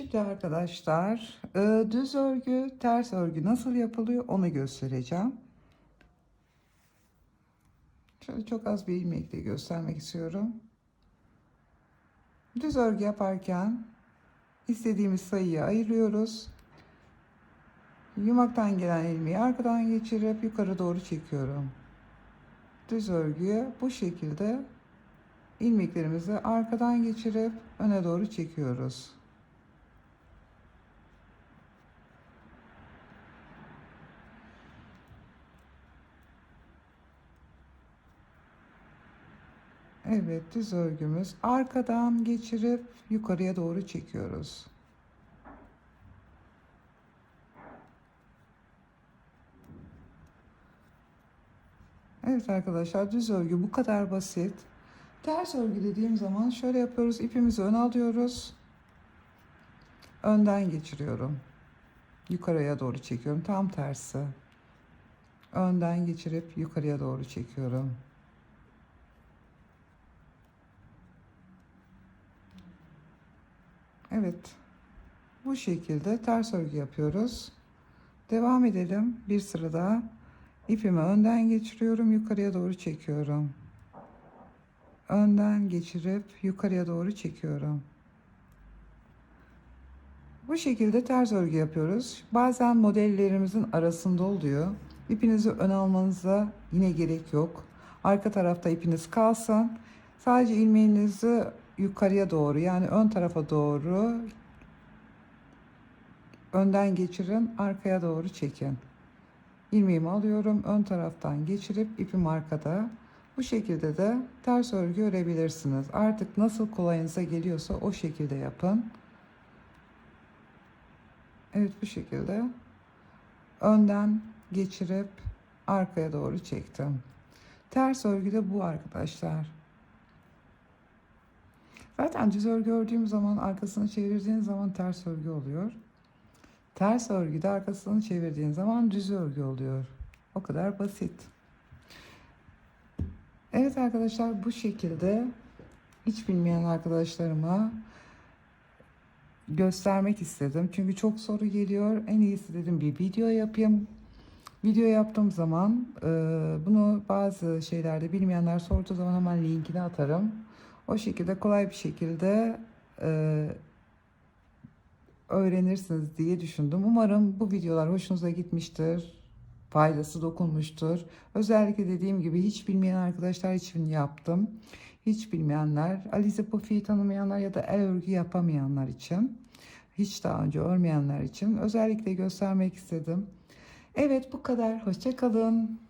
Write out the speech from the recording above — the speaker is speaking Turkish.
şimdi arkadaşlar e, düz örgü, ters örgü nasıl yapılıyor onu göstereceğim. Şöyle çok az bir ilmekle göstermek istiyorum. Düz örgü yaparken istediğimiz sayıyı ayırıyoruz. Yumaktan gelen ilmeği arkadan geçirip yukarı doğru çekiyorum. Düz örgüye bu şekilde ilmeklerimizi arkadan geçirip öne doğru çekiyoruz. Evet düz örgümüz arkadan geçirip yukarıya doğru çekiyoruz. Evet arkadaşlar düz örgü bu kadar basit. Ters örgü dediğim zaman şöyle yapıyoruz. ipimizi ön alıyoruz. Önden geçiriyorum. Yukarıya doğru çekiyorum. Tam tersi. Önden geçirip yukarıya doğru çekiyorum. Evet. Bu şekilde ters örgü yapıyoruz. Devam edelim. Bir sıra daha. İpimi önden geçiriyorum. Yukarıya doğru çekiyorum. Önden geçirip yukarıya doğru çekiyorum. Bu şekilde ters örgü yapıyoruz. Bazen modellerimizin arasında oluyor. İpinizi ön almanıza yine gerek yok. Arka tarafta ipiniz kalsın. Sadece ilmeğinizi yukarıya doğru yani ön tarafa doğru önden geçirin, arkaya doğru çekin. İlmeğimi alıyorum, ön taraftan geçirip ipim arkada. Bu şekilde de ters örgü örebilirsiniz. Artık nasıl kolayınıza geliyorsa o şekilde yapın. Evet bu şekilde önden geçirip arkaya doğru çektim. Ters örgü de bu arkadaşlar. Zaten düz örgü ördüğüm zaman arkasını çevirdiğin zaman ters örgü oluyor. Ters örgüde arkasını çevirdiğin zaman düz örgü oluyor. O kadar basit. Evet arkadaşlar bu şekilde hiç bilmeyen arkadaşlarıma göstermek istedim. Çünkü çok soru geliyor. En iyisi dedim bir video yapayım. Video yaptığım zaman bunu bazı şeylerde bilmeyenler sorduğu zaman hemen linkini atarım. O şekilde kolay bir şekilde e, öğrenirsiniz diye düşündüm. Umarım bu videolar hoşunuza gitmiştir. Faydası dokunmuştur. Özellikle dediğim gibi hiç bilmeyen arkadaşlar için yaptım. Hiç bilmeyenler, Alize Pofi'yi tanımayanlar ya da el örgü yapamayanlar için, hiç daha önce örmeyenler için özellikle göstermek istedim. Evet bu kadar. Hoşçakalın.